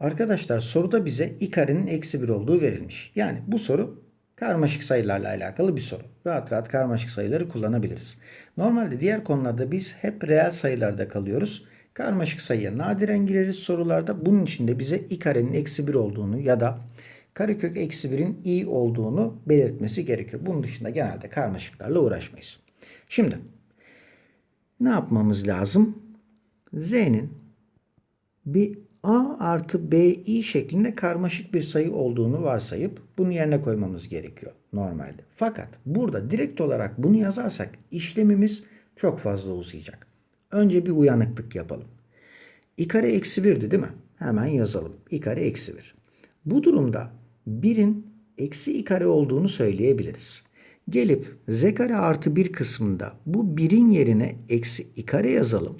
Arkadaşlar soruda bize i karenin eksi 1 olduğu verilmiş. Yani bu soru karmaşık sayılarla alakalı bir soru. Rahat rahat karmaşık sayıları kullanabiliriz. Normalde diğer konularda biz hep reel sayılarda kalıyoruz. Karmaşık sayıya nadiren gireriz sorularda. Bunun için de bize i karenin eksi 1 olduğunu ya da karekök eksi 1'in i olduğunu belirtmesi gerekiyor. Bunun dışında genelde karmaşıklarla uğraşmayız. Şimdi ne yapmamız lazım? Z'nin bir a artı bi şeklinde karmaşık bir sayı olduğunu varsayıp bunu yerine koymamız gerekiyor normalde. Fakat burada direkt olarak bunu yazarsak işlemimiz çok fazla uzayacak. Önce bir uyanıklık yapalım. i kare eksi 1'di değil mi? Hemen yazalım. i kare eksi 1. Bu durumda 1'in eksi i kare olduğunu söyleyebiliriz. Gelip z kare artı 1 kısmında bu 1'in yerine eksi i kare yazalım.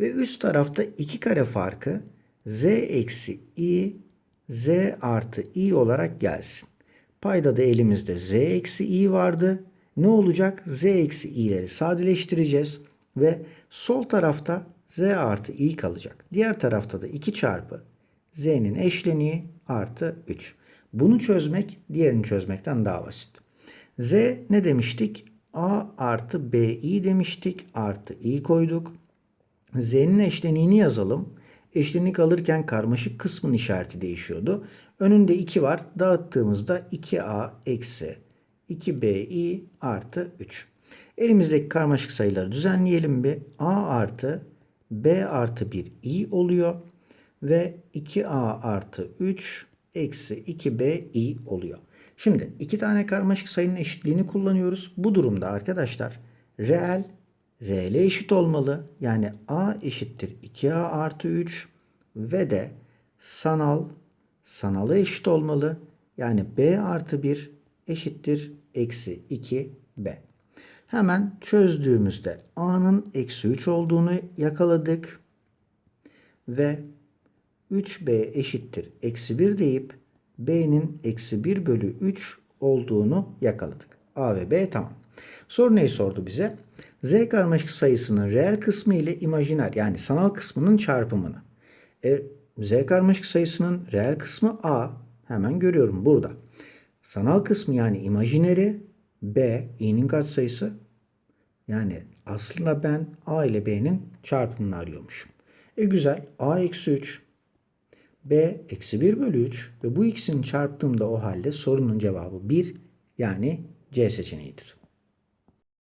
Ve üst tarafta 2 kare farkı z eksi i z artı i olarak gelsin. Payda da elimizde z eksi i vardı. Ne olacak? z eksi i'leri sadeleştireceğiz. Ve sol tarafta z artı i kalacak. Diğer tarafta da 2 çarpı z'nin eşleniği artı 3. Bunu çözmek diğerini çözmekten daha basit. z ne demiştik? a artı bi demiştik. Artı i koyduk. z'nin eşleniğini yazalım. Eşlenik alırken karmaşık kısmın işareti değişiyordu. Önünde 2 var. Dağıttığımızda 2a eksi 2bi artı 3. Elimizdeki karmaşık sayıları düzenleyelim bir. a artı b artı 1 i oluyor. Ve 2a artı 3 eksi 2bi oluyor. Şimdi iki tane karmaşık sayının eşitliğini kullanıyoruz. Bu durumda arkadaşlar reel reel eşit olmalı. Yani a eşittir 2a artı 3 ve de sanal sanala eşit olmalı. Yani b artı 1 eşittir eksi 2b. Hemen çözdüğümüzde a'nın eksi 3 olduğunu yakaladık. Ve 3b eşittir eksi 1 deyip b'nin eksi 1 bölü 3 olduğunu yakaladık. a ve b tamam. Soru neyi sordu bize? z karmaşık sayısının reel kısmı ile imajiner yani sanal kısmının çarpımını. E, z karmaşık sayısının reel kısmı a. Hemen görüyorum burada. Sanal kısmı yani imajineri b. i'nin katsayısı. Yani aslında ben a ile b'nin çarpımını arıyormuşum. E güzel. a eksi 3 b eksi 1 bölü 3 ve bu ikisini çarptığımda o halde sorunun cevabı 1 yani C seçeneğidir.